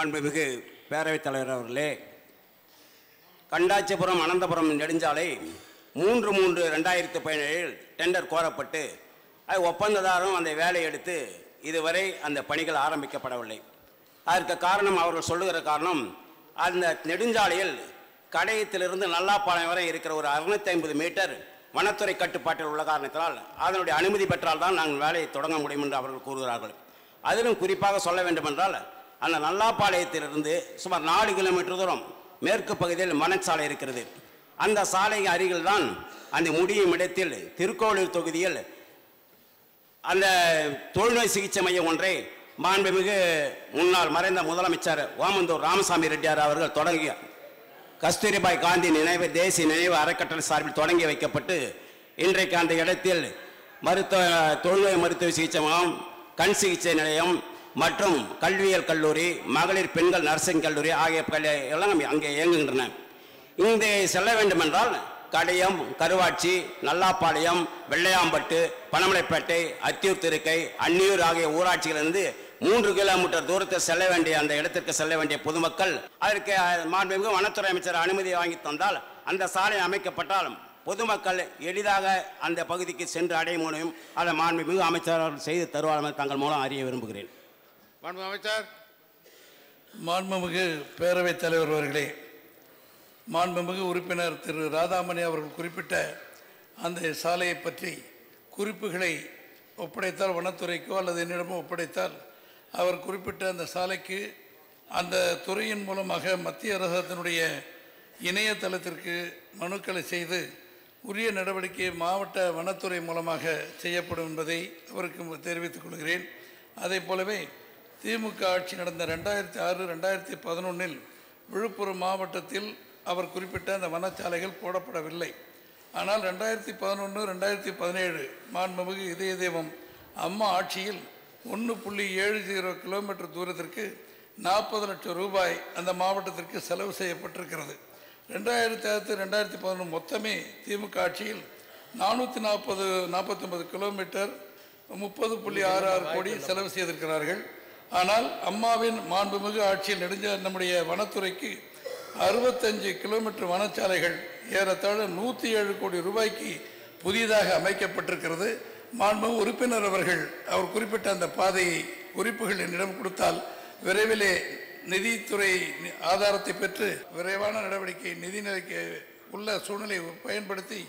மாண்புமிகு பேரவைத் தலைவர் அவர்களே கண்டாச்சிபுரம் அனந்தபுரம் நெடுஞ்சாலை மூன்று மூன்று ரெண்டாயிரத்து பதினேழில் டெண்டர் கோரப்பட்டு அது ஒப்பந்ததாரும் அந்த வேலையை எடுத்து இதுவரை அந்த பணிகள் ஆரம்பிக்கப்படவில்லை. அதற்கு காரணம் அவர்கள் சொல்லுகிற காரணம் அந்த நெடுஞ்சாலையில் கடையத்திலிருந்து நல்லாப்பாளையம் வரை இருக்கிற ஒரு அறுநூத்தி ஐம்பது மீட்டர் வனத்துறை கட்டுப்பாட்டில் உள்ள காரணத்தினால் அதனுடைய அனுமதி பெற்றால் தான் நாங்கள் வேலையை தொடங்க முடியும் என்று அவர்கள் கூறுகிறார்கள். அதிலும் குறிப்பாக சொல்ல வேண்டுமென்றால் அந்த நல்லாப்பாளையத்திலிருந்து சுமார் நாலு கிலோமீட்டர் தூரம் மேற்கு பகுதியில் மணச்சாலை இருக்கிறது. அந்த சாலை அருகில் தான் அந்த முடியும் இடத்தில் திருக்கோளூர் தொகுதியில் அந்த தொழுநோய் சிகிச்சை மையம் ஒன்றை மாண்புமிகு முன்னாள் மறைந்த முதலமைச்சர் ஓமந்தூர் ராமசாமி ரெட்டியார் அவர்கள் தொடங்கிய கஸ்தூரிபாய் காந்தி நினைவு தேசிய நினைவு அறக்கட்டளை சார்பில் தொடங்கி வைக்கப்பட்டு இன்றைக்கு அந்த இடத்தில் மருத்துவ தொழுநோய் மருத்துவ சிகிச்சை மையம் கண் சிகிச்சை நிலையம் மற்றும் கல்வியியல் கல்லூரி மகளிர் பெண்கள் நர்சிங் கல்லூரி ஆகிய எல்லாம் அங்கே இயங்குகின்றன. இங்கே செல்ல வேண்டுமென்றால் கடையம் கருவாட்சி நல்லாப்பாளையம் வெள்ளையாம்பட்டு பனமலைப்பேட்டை அத்தியூர் திருக்கை அன்னியூர் ஆகிய ஊராட்சிகளிலிருந்து மூன்று கிலோமீட்டர் தூரத்தில் செல்ல வேண்டிய அந்த இடத்திற்கு செல்ல வேண்டிய பொதுமக்கள் அதற்கு மாண்புமிகு வனத்துறை அமைச்சர் அனுமதி வாங்கி தந்தால் அந்த சாலை அமைக்கப்பட்டால் பொதுமக்கள் எளிதாக அந்த பகுதிக்கு சென்று அடைய முடியும். அதை மாண்புமிகு அமைச்சர் செய்து தருவார் தங்கள் மூலம் அறிய விரும்புகிறேன். மாண்பு அமைச்சர். மாண்புமிகு பேரவைத் தலைவர் அவர்களே மாண்புமிகு உறுப்பினர் திரு ராதாமணி அவர்கள் குறிப்பிட்ட அந்த சாலையை பற்றி குறிப்புகளை ஒப்படைத்தால் வனத்துறைக்கோ அல்லது என்னிடமோ ஒப்படைத்தால் அவர் குறிப்பிட்ட அந்த சாலைக்கு அந்த துறையின் மூலமாக மத்திய அரசாங்கத்தினுடைய இணையதளத்திற்கு மனுக்களை செய்து உரிய நடவடிக்கை மாவட்ட வனத்துறை மூலமாக செய்யப்படும் என்பதை அவருக்கு தெரிவித்துக் கொள்கிறேன். அதே போலவே திமுக ஆட்சி நடந்த ரெண்டாயிரத்தி ஆறு ரெண்டாயிரத்தி பதினொன்றில் விழுப்புரம் மாவட்டத்தில் அவர் குறிப்பிட்ட அந்த வனச்சாலைகள் போடப்படவில்லை. ஆனால் ரெண்டாயிரத்தி பதினொன்று ரெண்டாயிரத்தி பதினேழு மாண்புமிகு இதய தெய்வம் அம்மா ஆட்சியில் ஒன்று புள்ளி ஏழு ஜீரோ கிலோமீட்டர் தூரத்திற்கு நாற்பது லட்சம் ரூபாய் அந்த மாவட்டத்திற்கு செலவு செய்யப்பட்டிருக்கிறது. ரெண்டாயிரத்தி ஆறு ரெண்டாயிரத்தி பதினொன்று மொத்தமே திமுக ஆட்சியில் நானூற்றி நாற்பது நாற்பத்தொம்பது கிலோமீட்டர் முப்பது புள்ளி ஆறு ஆறு கோடி செலவு செய்திருக்கிறார்கள். ஆனால் அம்மாவின் மாண்புமிகு ஆட்சியில் நெடுஞ்ச நம்முடைய வனத்துறைக்கு அறுபத்தஞ்சு கிலோமீட்டர் வனச்சாலைகள் ஏறத்தாழ நூற்றி ஏழு கோடி ரூபாய்க்கு புதிதாக அமைக்கப்பட்டிருக்கிறது. மாண்பு உறுப்பினர் அவர்கள் அவர் குறிப்பிட்ட அந்த பாதையை குறிப்புகள் என்னிடம் கொடுத்தால் விரைவிலே நிதித்துறை ஆதாரத்தை பெற்று விரைவான நடவடிக்கை நிதி நிலைக்கு உள்ள சூழ்நிலையை பயன்படுத்தி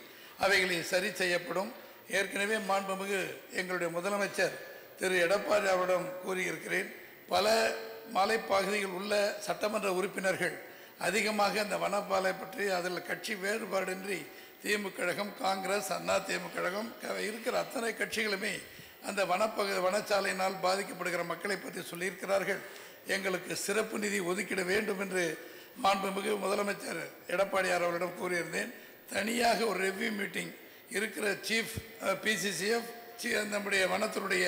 அவைகளை சரி செய்யப்படும். ஏற்கனவே மாண்புமிகு எங்களுடைய முதலமைச்சர் திரு எடப்பாடி அவரிடம் கூறியிருக்கிறேன் பல மலைப்பகுதியில் உள்ள சட்டமன்ற உறுப்பினர்கள் அதிகமாக அந்த வனப்பாலை பற்றி அதில் கட்சி வேறுபாடின்றி திமுக கழகம் காங்கிரஸ் அண்ணா திமுக கழகம் க- இருக்கிற அத்தனை கட்சிகளுமே அந்த வனப்பகு வனச்சாலையினால் பாதிக்கப்படுகிற மக்களை பற்றி சொல்லியிருக்கிறார்கள். எங்களுக்கு சிறப்பு நிதி ஒதுக்கிட வேண்டும் என்று மாண்புமிகு முதலமைச்சர் எடப்பாடியார் அவரிடம் கூறியிருந்தேன். தனியாக ஒரு ரெவ்யூ மீட்டிங் இருக்கிற சீஃப் பிசிசிஎஃப் நம்முடைய வனத்தினுடைய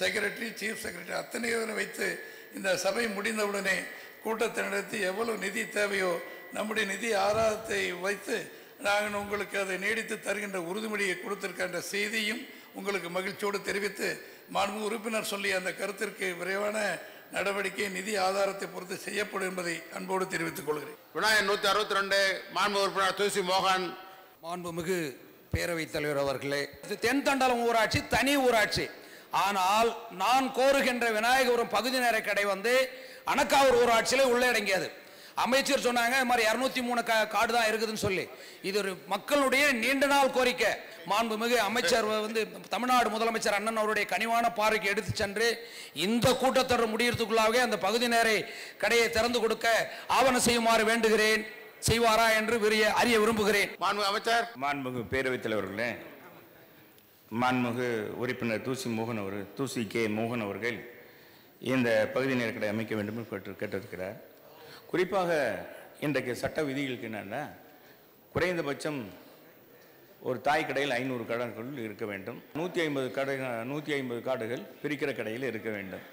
செக்ரட்டரி சீஃப் செக்ரட்டரி அத்தனை பேரும் வைத்து இந்த சபை முடிந்தவுடனே கூட்டத்தை நடத்தி எவ்வளவு நிதி தேவையோ நம்முடைய நிதி ஆதாரத்தை வைத்து நாங்கள் உங்களுக்கு அதை நீடித்து தருகின்ற உறுதிமொழியை கொடுத்திருக்கின்ற செய்தியும் உங்களுக்கு மகிழ்ச்சியோடு தெரிவித்து மாண்பு உறுப்பினர் சொல்லிய அந்த கருத்திற்கு விரைவான நடவடிக்கை நிதி ஆதாரத்தை பொறுத்து செய்யப்படும் என்பதை அன்போடு தெரிவித்துக் கொள்கிறேன். விநாயகர் நூற்றி அறுபத்தி ரெண்டு மாண்பு உறுப்பினர் துசி மோகன். மாண்புமிகு பேரவைத் தலைவர் அவர்களே இது தென்தண்டலம் ஊராட்சி தனி ஊராட்சி. ஆனால் நான் கோருகின்ற விநாயகபுரம் பகுதி நேர கடை வந்து அணக்காவூர் ஊராட்சியிலே உள்ளே அடங்கியது அமைச்சர் சொன்னாங்க இது மாதிரி இரநூத்தி மூணு கா காடு தான் இருக்குதுன்னு சொல்லி. இது ஒரு மக்களுடைய நீண்ட நாள் கோரிக்கை. மாண்புமிகு அமைச்சர் வந்து தமிழ்நாடு முதலமைச்சர் அண்ணன் அவருடைய கனிவான பார்வைக்கு எடுத்து சென்று இந்த கூட்டத்தொடர் முடியறதுக்குள்ளாகவே அந்த பகுதி நேர கடையை திறந்து கொடுக்க ஆவணம் செய்யுமாறு வேண்டுகிறேன். செய்வாரா என்று விரிய அறிய விரும்புகிறேன். மாண்பு அமைச்சர். மாண்புமிகு பேரவைத் தலைவர்களே மாண்புமிகு உறுப்பினர் தூசி மோகன் அவர் தூசி கே மோகன் அவர்கள் இந்த பகுதி நேரக்கடை அமைக்க வேண்டும் என்று கேட்டு கேட்டிருக்கிறார். குறிப்பாக இன்றைக்கு சட்ட விதிகளுக்கு என்னென்னா குறைந்தபட்சம் ஒரு தாய் கடையில் ஐநூறு காடுகள் இருக்க வேண்டும். நூற்றி ஐம்பது கடை நூற்றி ஐம்பது காடுகள் பிரிக்கிற கடையில் இருக்க வேண்டும்.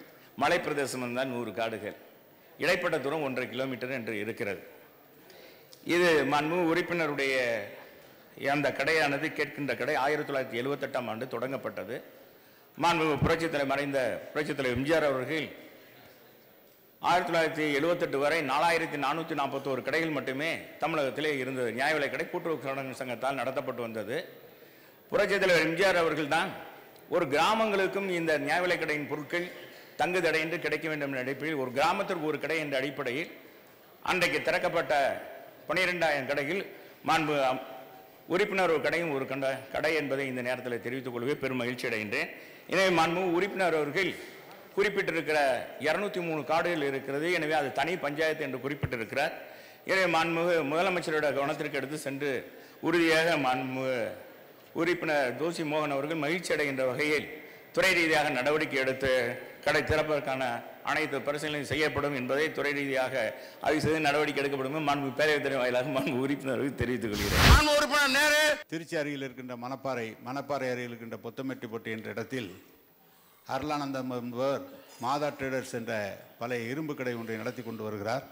மலைப்பிரதேசம் இருந்தால் நூறு காடுகள். இடைப்பட்ட தூரம் ஒன்றரை கிலோமீட்டர் என்று இருக்கிறது. இது மன்மு உறுப்பினருடைய அந்த கடையானது கேட்கின்ற கடை ஆயிரத்தி தொள்ளாயிரத்தி எழுவத்தெட்டாம் ஆண்டு தொடங்கப்பட்டது. மாண்புமிகு புரட்சித் தலைவர் மறைந்த புரட்சித் தலைவர் எம்ஜிஆர் அவர்கள் ஆயிரத்தி தொள்ளாயிரத்தி எழுபத்தெட்டு வரை நாலாயிரத்தி நானூற்றி நாற்பத்தோரு கடைகள் மட்டுமே தமிழகத்திலே இருந்தது. நியாய விலை கடை கூட்டுறவு சடங்கு சங்கத்தால் நடத்தப்பட்டு வந்தது. புரட்சித் தலைவர் எம்ஜிஆர் அவர்கள் தான் ஒரு கிராமங்களுக்கும் இந்த நியாய விலைக் கடையின் பொருட்கள் தங்கு தடையின்றி கிடைக்க வேண்டும் என்ற அடிப்படையில் ஒரு கிராமத்திற்கு ஒரு கடை என்ற அடிப்படையில் அன்றைக்கு திறக்கப்பட்ட பனிரெண்டாயிரம் கடையில் மாண்பு உறுப்பினர் ஒரு கடையும் ஒரு கண்ட கடை என்பதை இந்த நேரத்தில் தெரிவித்துக் கொள்வே பெரும் மகிழ்ச்சி அடைகின்றேன். எனவே மாண்பு உறுப்பினர் அவர்கள் குறிப்பிட்டிருக்கிற இருநூத்தி மூணு காடுகள் இருக்கிறது. எனவே அது தனி பஞ்சாயத்து என்று குறிப்பிட்டிருக்கிறார். எனவே மாண்புமிகு முதலமைச்சரோட கவனத்திற்கு எடுத்து சென்று உறுதியாக மாண்புமிகு உறுப்பினர் தோசி மோகன் அவர்கள் மகிழ்ச்சி அடைகின்ற வகையில் துறை ரீதியாக நடவடிக்கை எடுத்து கடை திறப்பதற்கான அனைத்து பரிசீலனையும் செய்யப்படும் என்பதை துறை ரீதியாக ஆய்வு செய்து நடவடிக்கை எடுக்கப்படும் மாண்பு பேரவைத் தலைவர் வாயிலாக மாண்பு உறுப்பினர்களுக்கு தெரிவித்துக் கொள்கிறேன். மாண்பு உறுப்பினர் நேரு! திருச்சி அருகில் இருக்கின்ற மணப்பாறை மணப்பாறை அருகில் இருக்கின்ற பொத்தமெட்டிப்பட்டி என்ற இடத்தில் அருளானந்தம் என்பவர் மாதா ட்ரேடர்ஸ் என்ற பழைய இரும்பு கடை ஒன்றை நடத்தி கொண்டு வருகிறார்.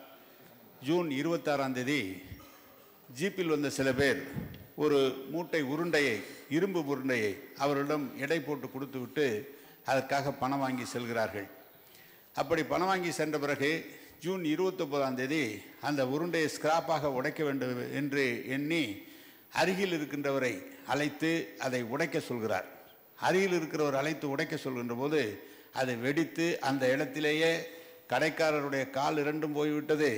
ஜூன் இருபத்தாறாம் தேதி ஜீப்பில் வந்த சில பேர் ஒரு மூட்டை உருண்டையை இரும்பு உருண்டையை அவரிடம் எடை போட்டு கொடுத்துவிட்டு அதற்காக பணம் வாங்கி செல்கிறார்கள். அப்படி பணம் வாங்கி சென்ற பிறகு ஜூன் இருபத்தொம்போதாம் தேதி அந்த உருண்டையை ஸ்கிராப்பாக உடைக்க வேண்டும் என்று எண்ணி அருகில் இருக்கின்றவரை அழைத்து அதை உடைக்க சொல்கிறார். அருகில் இருக்கிறவர் அழைத்து உடைக்க சொல்கின்ற போது அதை வெடித்து அந்த இடத்திலேயே கடைக்காரருடைய கால் இரண்டும் போய்விட்டது.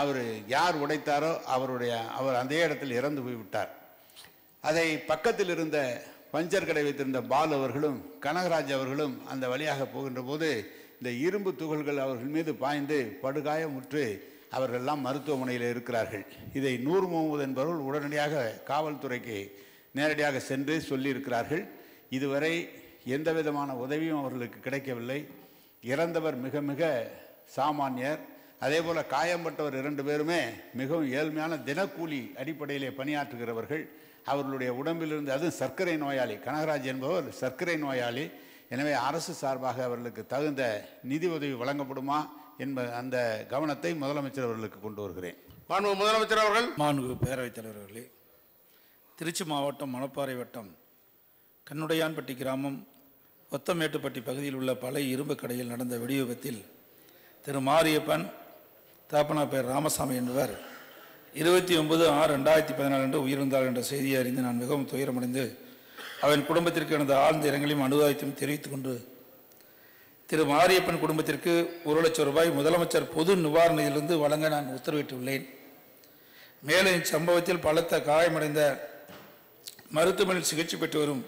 அவர் யார் உடைத்தாரோ அவருடைய அவர் அதே இடத்தில் இறந்து போய்விட்டார். அதை பக்கத்தில் இருந்த பஞ்சர் கடை வைத்திருந்த பால் அவர்களும் கனகராஜ் அவர்களும் அந்த வழியாக போகின்ற போது இந்த இரும்பு துகள்கள் அவர்கள் மீது பாய்ந்து படுகாயமுற்று அவர்களெல்லாம் மருத்துவமனையில் இருக்கிறார்கள். இதை நூறு முகமது என்பவர்கள் உடனடியாக காவல்துறைக்கு நேரடியாக சென்று சொல்லியிருக்கிறார்கள். இதுவரை எந்த விதமான உதவியும் அவர்களுக்கு கிடைக்கவில்லை. இறந்தவர் மிக மிக சாமானியர். அதே போல காயம்பட்டவர் இரண்டு பேருமே மிகவும் ஏழ்மையான தினக்கூலி அடிப்படையிலே பணியாற்றுகிறவர்கள். அவர்களுடைய உடம்பிலிருந்து அதுவும் சர்க்கரை நோயாளி கனகராஜ் என்பவர் சர்க்கரை நோயாளி. எனவே அரசு சார்பாக அவர்களுக்கு தகுந்த நிதி உதவி வழங்கப்படுமா என்ப அந்த கவனத்தை முதலமைச்சர் அவர்களுக்கு கொண்டு வருகிறேன். மாண்பு முதலமைச்சர் அவர்கள். மாண்பு பேரவைத் தலைவர்களே திருச்சி மாவட்டம் மணப்பாறை வட்டம் கண்ணுடையான்பட்டி கிராமம் ஒத்தமேட்டுப்பட்டி பகுதியில் உள்ள பழைய இரும்பு கடையில் நடந்த வெடிவிபத்தில் திரு மாரியப்பன் தாப்பனா பேர் ராமசாமி என்பவர் இருபத்தி ஒன்பது ஆறு ரெண்டாயிரத்தி பதினாலு அன்று உயிர்ந்தார் என்ற செய்தியை அறிந்து நான் மிகவும் துயரமடைந்து அவன் குடும்பத்திற்கு எனது ஆழ்ந்த இரங்கலையும் அனுதாயத்தையும் தெரிவித்துக் கொண்டு திரு மாரியப்பன் குடும்பத்திற்கு ஒரு லட்சம் ரூபாய் முதலமைச்சர் பொது நிவாரணத்திலிருந்து வழங்க நான் உத்தரவிட்டுள்ளேன். மேலும் இச்சம்பவத்தில் பலத்த காயமடைந்த மருத்துவமனையில் சிகிச்சை பெற்று வரும்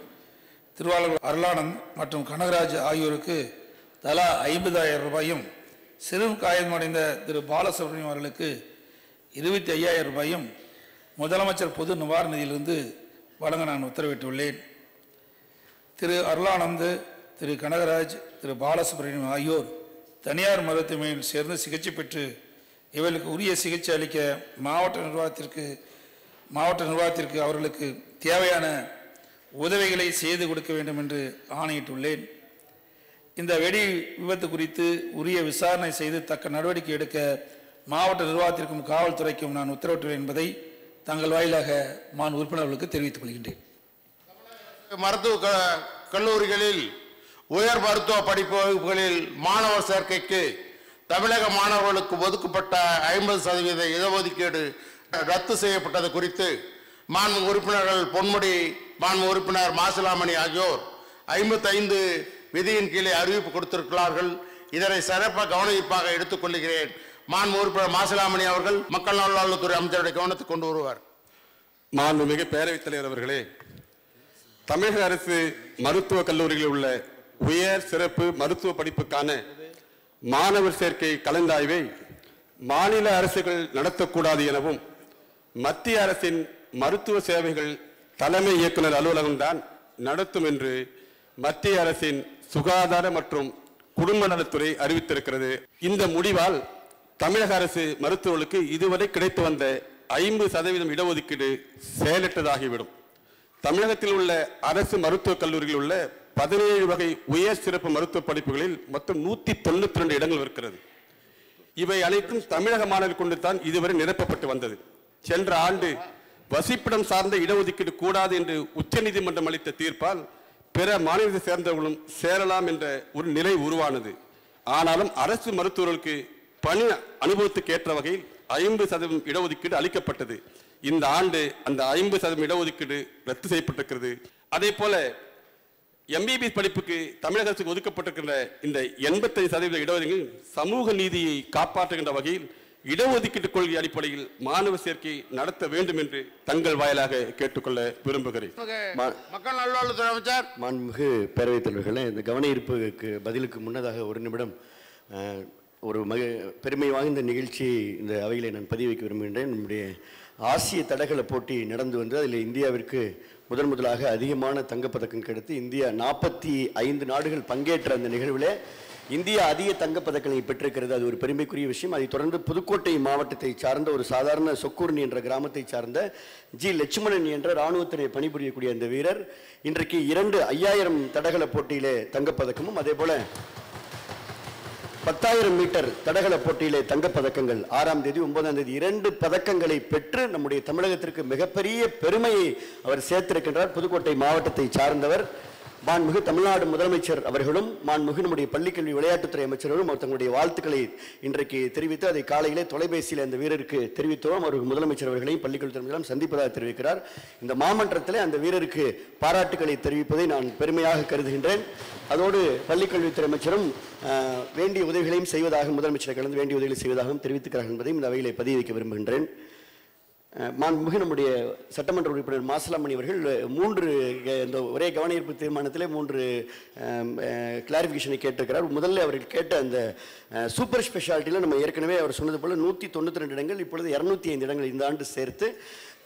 திருவாளர் அருளானந்த் மற்றும் கனகராஜ் ஆகியோருக்கு தலா ஐம்பதாயிரம் ரூபாயும் சிறும் காயமடைந்த திரு பாலசுப்ரமணியம் அவர்களுக்கு இருபத்தி ஐயாயிரம் ரூபாயும் முதலமைச்சர் பொது நிவாரண நிதியிலிருந்து வழங்க நான் உத்தரவிட்டுள்ளேன். திரு அருளானந்து திரு கனகராஜ் திரு பாலசுப்ரமணியம் ஆகியோர் தனியார் மருத்துவமனையில் சேர்ந்து சிகிச்சை பெற்று இவர்களுக்கு உரிய சிகிச்சை அளிக்க மாவட்ட நிர்வாகத்திற்கு மாவட்ட நிர்வாகத்திற்கு அவர்களுக்கு தேவையான உதவிகளை செய்து கொடுக்க வேண்டும் என்று ஆணையிட்டுள்ளேன். இந்த வெடி விபத்து குறித்து உரிய விசாரணை செய்து தக்க நடவடிக்கை எடுக்க மாவட்ட நிர்வாகத்திற்கும் காவல்துறைக்கும் நான் உத்தரவிட்டுள்ளேன் என்பதை தங்கள் வாயிலாக மான் உறுப்பினர்களுக்கு தெரிவித்துக் கொள்கின்றேன். மருத்துவ க- கல்லூரிகளில் உயர் மருத்துவ படிப்பு வகுப்புகளில் மாணவர் சேர்க்கைக்கு தமிழக மாணவர்களுக்கு ஒதுக்கப்பட்ட ஐம்பது சதவீத இடஒதுக்கீடு ரத்து செய்யப்பட்டது குறித்து மாண்பு உறுப்பினர்கள் பொன்முடி மாண்பு உறுப்பினர் மாசிலாமணி ஆகியோர் ஐம்பத்தைந்து விதியின் கீழே அறிவிப்பு கொடுத்திருக்கிறார்கள். இதனை சிறப்பாக கவனிப்பாக எடுத்துக்கொள்கிறேன். மாண்பு உறுப்பினர் மாசிலாமணி அவர்கள் மக்கள் நல்வாழ்வுத்துறை அமைச்சருடைய கவனத்துக்கு கொண்டு வருவார். மாண்புமிகு பேரவைத் தலைவர் அவர்களே தமிழக அரசு மருத்துவக் கல்லூரிகளில் உள்ள உயர் சிறப்பு மருத்துவ படிப்புக்கான மாணவர் சேர்க்கை கலந்தாய்வை மாநில அரசுகள் நடத்தக்கூடாது எனவும் மத்திய அரசின் மருத்துவ சேவைகள் தலைமை இயக்குனர் அலுவலகம்தான் நடத்தும் என்று மத்திய அரசின் சுகாதார மற்றும் குடும்ப நலத்துறை அறிவித்திருக்கிறது. இந்த முடிவால் தமிழக அரசு மருத்துவர்களுக்கு இதுவரை கிடைத்து வந்த ஐம்பது சதவீதம் இடஒதுக்கீடு செயலற்றதாகிவிடும். தமிழகத்தில் உள்ள அரசு மருத்துவக் கல்லூரிகளில் உள்ள பதினேழு வகை உயர் சிறப்பு மருத்துவ படிப்புகளில் மொத்தம் நூத்தி தொண்ணூத்தி ரெண்டு இடங்கள் இருக்கிறது. இவை அனைத்தும் தமிழக மாணவர் கொண்டு தான் இதுவரை நிரப்பப்பட்டு வந்தது. சென்ற ஆண்டு வசிப்பிடம் சார்ந்த இடஒதுக்கீடு கூடாது என்று உச்சநீதிமன்றம் அளித்த தீர்ப்பால் பிற மாநிலத்தை சேர்ந்தவர்களும் சேரலாம் என்ற ஒரு நிலை உருவானது. ஆனாலும் அரசு மருத்துவர்களுக்கு பணி அனுபவத்துக்கு ஏற்ற வகையில் ஐம்பது சதவீதம் இடஒதுக்கீடு அளிக்கப்பட்டது. இந்த ஆண்டு அந்த ஐம்பது சதவீதம் இடஒதுக்கீடு ரத்து செய்யப்பட்டிருக்கிறது. அதே போல எம்பிபிஎஸ் படிப்புக்கு தமிழக அரசுக்கு ஒதுக்கப்பட்டிருக்கின்ற இந்த எண்பத்தைந்து சதவீத இடஒதுக்கீடு சமூக நீதியை காப்பாற்றுகின்ற வகையில் இடஒதுக்கீட்டு கொள்கை அடிப்படையில் மாணவர் சேர்க்கை நடத்த வேண்டும் என்று தங்கள் வாயிலாக கேட்டுக்கொள்ள விரும்புகிறேன். மக்கள் நல்வாழ்வுத்துறை அமைச்சர். மாண்புமிகு பேரவைத் தலைவர்களே இந்த கவன ஈர்ப்புக்கு பதிலுக்கு முன்னதாக ஒரு நிமிடம் ஒரு மக பெருமை வாய்ந்த நிகழ்ச்சியை இந்த அவையிலே நான் பதிவு வைக்க விரும்புகின்றேன். நம்முடைய ஆசிய தடகள போட்டி நடந்து வந்து அதில் இந்தியாவிற்கு முதன் முதலாக அதிகமான தங்கப்பதக்கம் கிடைத்து இந்தியா நாற்பத்தி ஐந்து நாடுகள் பங்கேற்ற அந்த நிகழ்வில் இந்தியா அதிக தங்கப்பதக்கங்களை பெற்றிருக்கிறது. அது ஒரு பெருமைக்குரிய விஷயம். அதைத் தொடர்ந்து புதுக்கோட்டை மாவட்டத்தை சார்ந்த ஒரு சாதாரண சொக்கூர்ணி என்ற கிராமத்தை சார்ந்த ஜி. லட்சுமணன் என்ற இராணுவத்திலே பணிபுரியக்கூடிய அந்த வீரர் இன்றைக்கு இரண்டு ஐயாயிரம் தடகள போட்டியிலே தங்கப்பதக்கமும் அதே போல பத்தாயிரம் மீட்டர் தடகள போட்டியிலே தங்கப்பதக்கங்கள். ஆறாம் தேதி ஒன்பதாம் தேதி இரண்டு பதக்கங்களை பெற்று நம்முடைய தமிழகத்திற்கு மிகப்பெரிய பெருமையை அவர் சேர்த்திருக்கின்றார். புதுக்கோட்டை மாவட்டத்தை சார்ந்தவர் மாண்புமிகு தமிழ்நாடு முதலமைச்சர் அவர்களும் மாண்புமிகு நம்முடைய பள்ளிக்கல்வி விளையாட்டுத்துறை அமைச்சர்களும் அவர் தங்களுடைய வாழ்த்துக்களை இன்றைக்கு தெரிவித்து அதை காலையிலே தொலைபேசியில் அந்த வீரருக்கு தெரிவித்தோம். அவருக்கு முதலமைச்சர் அவர்களையும் பள்ளிக்கல்வித்துறை அமைச்சரும் சந்திப்பதாக தெரிவிக்கிறார். இந்த மாமன்றத்திலே அந்த வீரருக்கு பாராட்டுக்களை தெரிவிப்பதை நான் பெருமையாக கருதுகின்றேன். அதோடு பள்ளிக்கல்வித்துறை அமைச்சரும் வேண்டிய உதவிகளையும் செய்வதாக முதலமைச்சரை கலந்து வேண்டிய உதவிகளை செய்வதாகவும் தெரிவித்துக்கிறார்கள் என்பதையும் இந்த அவையிலே பதிவு வைக்க விரும்புகின்றேன். மாண்புமிகு நம்முடைய சட்டமன்ற உறுப்பினர் மாசலாமணி அவர்கள் மூன்று இந்த ஒரே கவனஈர்ப்பு தீர்மானத்திலே மூன்று கிளாரிஃபிகேஷனை கேட்டிருக்கிறார். முதல்ல அவர்கள் கேட்ட அந்த சூப்பர் ஸ்பெஷாலிட்டியில் நம்ம ஏற்கனவே அவர் சொன்னது போல் நூற்றி தொண்ணூற்றி ரெண்டு இடங்கள் இப்பொழுது இரநூத்தி ஐந்து இடங்கள் இந்த ஆண்டு சேர்த்து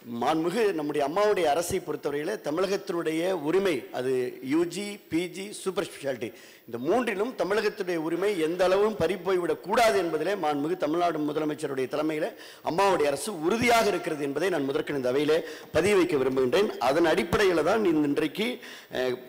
மாண்புமிகு நம்முடைய அம்மாவுடைய அரசை பொறுத்தவரையில் தமிழகத்தினுடைய உரிமை அது யூஜி பிஜி சூப்பர் ஸ்பெஷாலிட்டி இந்த மூன்றிலும் தமிழகத்துடைய உரிமை எந்த அளவும் பறிப்போய்விடக்கூடாது என்பதிலே மாண்புமிகு தமிழ்நாடு முதலமைச்சருடைய தலைமையில் அம்மாவுடைய அரசு உறுதியாக இருக்கிறது என்பதை நான் முதற்கன் இந்த அவையிலே பதிவு வைக்க விரும்புகின்றேன். அதன் அடிப்படையில் தான் இந்த இன்றைக்கு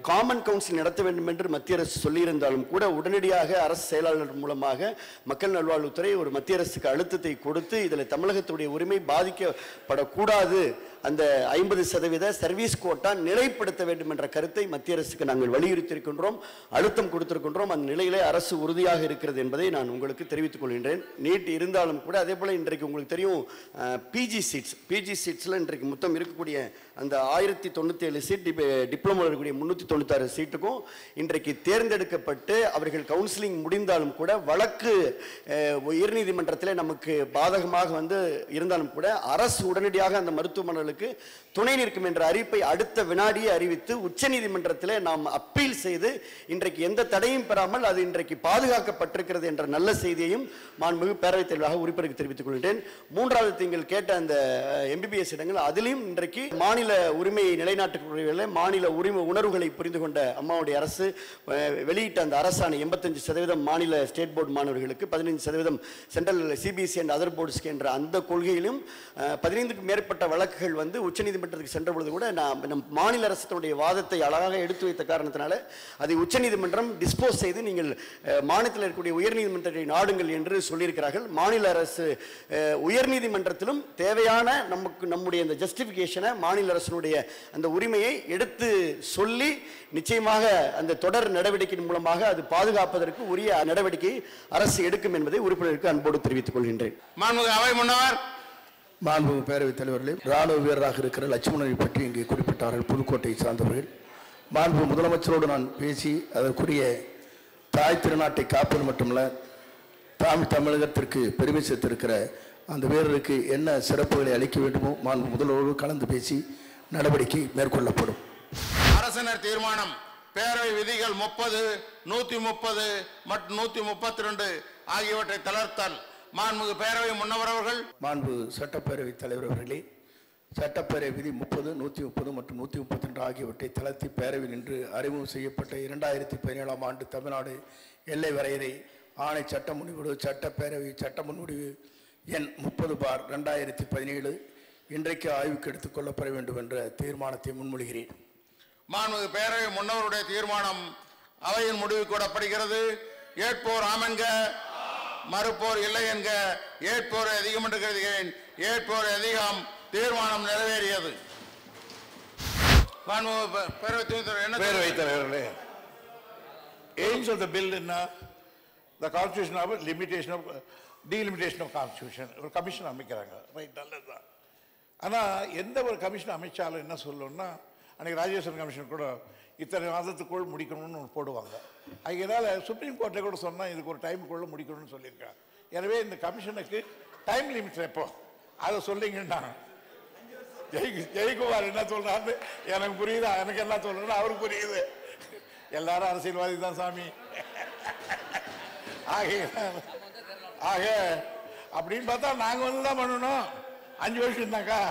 காமன் கவுன்சில் நடத்த வேண்டும் என்று மத்திய அரசு சொல்லியிருந்தாலும் கூட உடனடியாக அரசு செயலாளர் மூலமாக மக்கள் நல்வாழ்வுத்துறை ஒரு மத்திய அரசுக்கு அழுத்தத்தை கொடுத்து இதில் தமிழகத்துடைய உரிமை பாதிக்கப்படக்கூடாது அந்த ஐம்பது சதவீத சர்வீஸ் கோட்டா நிலைப்படுத்த வேண்டும் என்ற கருத்தை மத்திய அரசுக்கு நாங்கள் வலியுறுத்தியிருக்கின்றோம். அழுத்தம் கொடுத்திருக்கின்றோம். அந்த நிலையிலே அரசு உறுதியாக இருக்கிறது என்பதை நான் உங்களுக்கு தெரிவித்துக் கொள்கின்றேன். நீட் இருந்தாலும் கூட அதே போல் இன்றைக்கு உங்களுக்கு தெரியும் பிஜி சீட்ஸ் பிஜி சீட்ஸில் இன்றைக்கு மொத்தம் இருக்கக்கூடிய அந்த ஆயிரத்தி தொண்ணூற்றி ஏழு சீட் டிப்ளமோ இருக்கக்கூடிய முந்நூற்றி தொண்ணூத்தாறு சீட்டுக்கும் இன்றைக்கு தேர்ந்தெடுக்கப்பட்டு அவர்கள் கவுன்சிலிங் முடிந்தாலும் கூட வழக்கு உயர்நீதிமன்றத்தில் நமக்கு பாதகமாக வந்து இருந்தாலும் கூட அரசு உடனடியாக அந்த மருத்துவ மருத்துவமனைகளுக்கு துணை நிற்கும் என்ற அறிவிப்பை அடுத்த வினாடியே அறிவித்து உச்சநீதிமன்றத்தில் நாம் அப்பீல் செய்து இன்றைக்கு எந்த தடையும் பெறாமல் அது இன்றைக்கு பாதுகாக்கப்பட்டிருக்கிறது என்ற நல்ல செய்தியையும் மாண்புமிகு பேரவைத் தலைவராக உறுப்பினருக்கு தெரிவித்துக் கொள்கிறேன் மூன்றாவது திங்கள் கேட்ட அந்த எம்பிபிஎஸ் இடங்கள் அதிலும் இன்றைக்கு மாநில உரிமையை நிலைநாட்டக்கூடிய மாநில உரிமை உணர்வுகளை புரிந்து கொண்ட அம்மாவுடைய அரசு வெளியிட்ட அந்த அரசாணை எண்பத்தஞ்சு சதவீதம் மாநில ஸ்டேட் போர்டு மாணவர்களுக்கு பதினைஞ்சு சதவீதம் சென்ட்ரல் சிபிஎஸ்சி அண்ட் அதர் போர்ட்ஸ்க்கு என்ற அந்த கொள்கையிலும் பதினைந்துக்கும் மேற்பட்ட வள வழக்குகள் வந்து உச்சநீதிமன்றத்துக்கு சென்ற பொழுது கூட நான் நம் மாநில அரசினுடைய வாதத்தை அழகாக எடுத்து வைத்த காரணத்தினால அதை உச்சநீதிமன்றம் டிஸ்போஸ் செய்து நீங்கள் மாநிலத்தில் இருக்கக்கூடிய உயர்நீதிமன்றத்தை நாடுங்கள் என்று சொல்லியிருக்கிறார்கள். மாநில அரசு உயர்நீதிமன்றத்திலும் தேவையான நமக்கு நம்முடைய அந்த ஜஸ்டிஃபிகேஷனை மாநில அரசினுடைய அந்த உரிமையை எடுத்து சொல்லி நிச்சயமாக அந்த தொடர் நடவடிக்கையின் மூலமாக அது பாதுகாப்பதற்கு உரிய நடவடிக்கை அரசு எடுக்கும் என்பதை உறுப்பினருக்கு அன்போடு தெரிவித்துக் கொள்கின்றேன். மாண்புமிகு அவை முன்னவர் மாண்பு பேரவைத் தலைவர்களே ராணுவ வீரராக இருக்கிற லட்சுமணனை பற்றி இங்கே குறிப்பிட்டார்கள் புதுக்கோட்டையை சார்ந்தவர்கள். மாண்பு முதலமைச்சரோடு நான் பேசி அதற்குரிய தாய் திருநாட்டை காப்பது மட்டுமல்ல தாம் தமிழகத்திற்கு பெருமை சேர்த்திருக்கிற அந்த வீரருக்கு என்ன சிறப்புகளை அளிக்க வேண்டுமோ மாண்பு முதல்வரோடு கலந்து பேசி நடவடிக்கை மேற்கொள்ளப்படும். அரசினர் தீர்மானம் பேரவை விதிகள் முப்பது நூத்தி முப்பது மற்றும் நூத்தி முப்பத்தி ரெண்டு ஆகியவற்றை தளர்த்தல். மாண்புமிகு பேரவை முன்னவர் அவர்கள். மாண்பு சட்டப்பேரவைத் தலைவர் அவர்களே சட்டப்பேரவை விதி முப்பது நூற்றி முப்பது மற்றும் நூற்றி முப்பத்தி ரெண்டு ஆகியவற்றை தளர்த்தி பேரவையில் இன்று அறிமுகம் செய்யப்பட்ட இரண்டாயிரத்தி பதினேழாம் ஆண்டு தமிழ்நாடு எல்லை வரையறை ஆணை சட்ட முன்வடிவு சட்டப்பேரவை சட்ட முன்வடிவு எண் முப்பது பார் ரெண்டாயிரத்தி பதினேழு இன்றைக்கு ஆய்வுக்கு எடுத்துக்கொள்ளப்பட வேண்டும் என்ற தீர்மானத்தை முன்மொழிகிறேன். மாண்புமிகு பேரவை முன்னவருடைய தீர்மானம் அவையின் முடிவு கூடப்படுகிறது ஏற்போர் ஆமென்க மறுப்போர் இல்லை என்க ஏற்போர் அதிகம் என்று கருதுகிறேன். ஏற்போர் அதிகம் தீர்மானம் நிறைவேறியது. மாண்புமிகு பே- பேரவைத் துணைத் தலைவர் என்ன பேரவைத் தலைவர்களே aims of the bill என்ன? The constitution of limitation of delimitation of constitution. ஒரு கமிஷன் அமைக்கிறாங்க. ரைட் நல்லதுதான். ஆனா எந்த ஒரு கமிஷன் அமைச்சாலும் என்ன சொல்லணும்னா அன்றைக்கி ராஜேஸ்வரன் கமிஷன் கூட இத்தனை மாதத்துக்குள் முடிக்கணும்னு போடுவாங்க. அதனால் சுப்ரீம் கோர்ட்டில் கூட சொன்னால் இதுக்கு ஒரு டைமுக்குள்ளே முடிக்கணும்னு சொல்லியிருக்காங்க. எனவே இந்த கமிஷனுக்கு டைம் லிமிட் எப்போ? அதை சொல்லிங்கன்னா ஜெய் ஜெயக்குமார் என்ன சொல்கிறாரு எனக்கு புரியுதா? எனக்கு என்ன சொல்றேன்னு அவருக்கு புரியுது. எல்லாரும் அரசியல்வாதி தான் சாமி. ஆக ஆக அப்படின்னு பார்த்தா நாங்கள் வந்து தான் பண்ணணும். அஞ்சு வருஷம் தாக்கா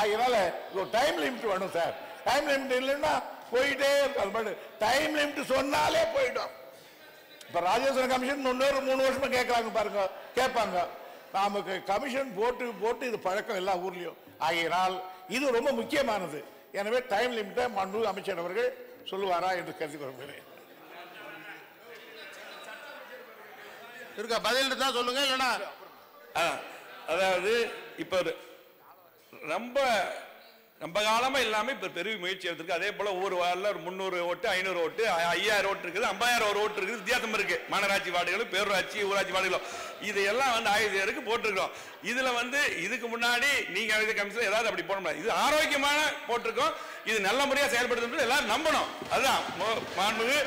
அதனால ஒரு டைம் லிமிட் வேணும் சார். டைம் லிமிட் இல்லைன்னா போயிட்டே இருக்கும் டைம் லிமிட் சொன்னாலே போயிடும். இப்ப ராஜேஸ்வரன் கமிஷன் இன்னொரு மூணு வருஷமா கேட்கறாங்க பாருங்க. கேட்பாங்க. நமக்கு கமிஷன் போட்டு போட்டு இது பழக்கம் எல்லா ஊர்லயும். ஆகையினால் இது ரொம்ப முக்கியமானது. எனவே டைம் லிமிட்டை மனு அமைச்சர் அவர்கள் சொல்லுவாரா என்று கருதி கொள்கிறேன். இருக்கா பதில் இருந்தா சொல்லுங்க இல்லைன்னா? ஆ, அதாவது இப்போ ரொம்ப ரொம்ப காலமாக இல்லாமல் இப்போ பெரிய முயற்சி எடுத்திருக்கு. அதே போல் ஒவ்வொரு வாரில் ஒரு முந்நூறு ஓட்டு ஐநூறு ஓட்டு ஐயாயிரம் ஓட்டு இருக்குது. ஐம்பதாயிரம் ஒரு ஓட்டு இருக்குது. வித்தியாசம் இருக்குது மாநகராட்சி வார்டுகளும் பேரூராட்சி ஊராட்சி வார்டுகளும். இது எல்லாம் வந்து ஆயிரத்தி பேருக்கு போட்டிருக்கோம் இதில் வந்து இதுக்கு முன்னாடி நீங்கள் ஆயுத கமிஷன் ஏதாவது அப்படி போட முடியாது. இது ஆரோக்கியமான போட்டிருக்கோம். இது நல்ல முறையாக செயல்படுத்துறது எல்லாரும் நம்பணும். அதுதான். மாண்புமிகு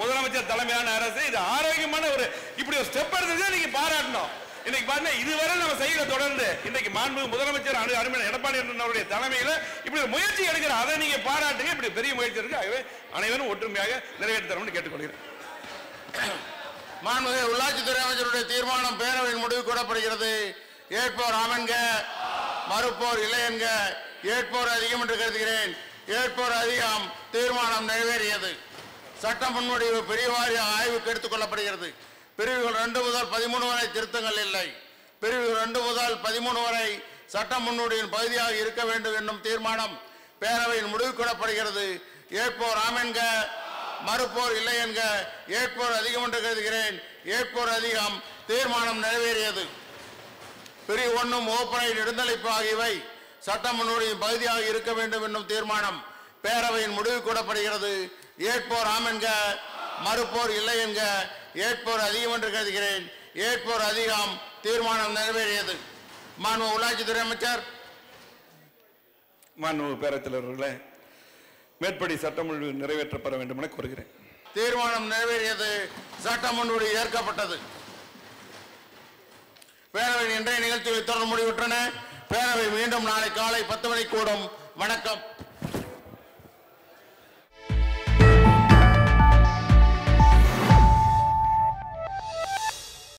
முதலமைச்சர் தலைமையான அரசு இது ஆரோக்கியமான ஒரு இப்படி ஒரு ஸ்டெப் எடுத்ததே நீங்கள் பாராட்டணும். இன்னைக்கு பாருங்க இதுவரை நம்ம செய்யற தொடர்ந்து. இன்னைக்கு மாண்பு முதலமைச்சர் அனு அருமையான எடப்பாடி அவருடைய தலைமையில இப்படி ஒரு முயற்சி எடுக்கிற அதை நீங்க பாராட்டுங்க. இப்படி பெரிய முயற்சி இருக்கு ஆகவே அனைவரும் ஒற்றுமையாக நிறைவேற்றி தரணும்னு கேட்டுக்கொள்கிறேன். மாண்புமிகு உள்ளாட்சித்துறை அமைச்சருடைய தீர்மானம் பேரவையின் முடிவு கூடப்படுகிறது ஏற்போர் அமன்க மறுப்போர் இல்லை என்க ஏற்போர் அதிகம் என்று கருதுகிறேன். ஏற்போர் அதிகம் தீர்மானம் நிறைவேறியது. சட்ட முன்வடிவு பெரியவாரி ஆய்வுக்கு எடுத்துக் கொள்ளப்படுகிறது. பிரிவுகள் ரெண்டு முதல் பதிமூணு வரை திருத்தங்கள் இல்லை. பிரிவுகள் ரெண்டு முதல் பதிமூணு வரை சட்ட முன்னோடியின் பகுதியாக இருக்க வேண்டும் என்னும் தீர்மானம் பேரவையின் முடிவுக்கூடப்படுகிறது ஏற்போர் ஆம் என்க மறுப்போர் இல்லை என்க ஏற்போர் அதிகம் என்று கருதுகிறேன். ஏற்போர் அதிகம் தீர்மானம் நிறைவேறியது. பிரிவு ஒன்றும் ஓப்பனை நெடுந்தளிப்பு ஆகியவை சட்ட முன்னோடியின் பகுதியாக இருக்க வேண்டும் என்னும் தீர்மானம் பேரவையின் முடிவு கூடப்படுகிறது ஏற்போர் ஆம் என்க மறுப்போர் இல்லை என்க. ஏற்போர் அதிகம் என்று கருதுகிறேன். ஏற்போர் அதிகம் தீர்மானம் நிறைவேறியது. மாண்பு உள்ளாட்சித்துறை அமைச்சர். மாண்பு பேரவைத் தலைவர்களே மேற்படி சட்டமொழி நிறைவேற்றப்பட வேண்டும் என கோருகிறேன். தீர்மானம் நிறைவேறியது. சட்ட முன்வடி ஏற்கப்பட்டது. பேரவையின் இன்றைய நிகழ்ச்சிகள் தொடர்ந்து முடிவுற்றன. பேரவை மீண்டும் நாளை காலை பத்து மணிக்கு கூடும். வணக்கம்.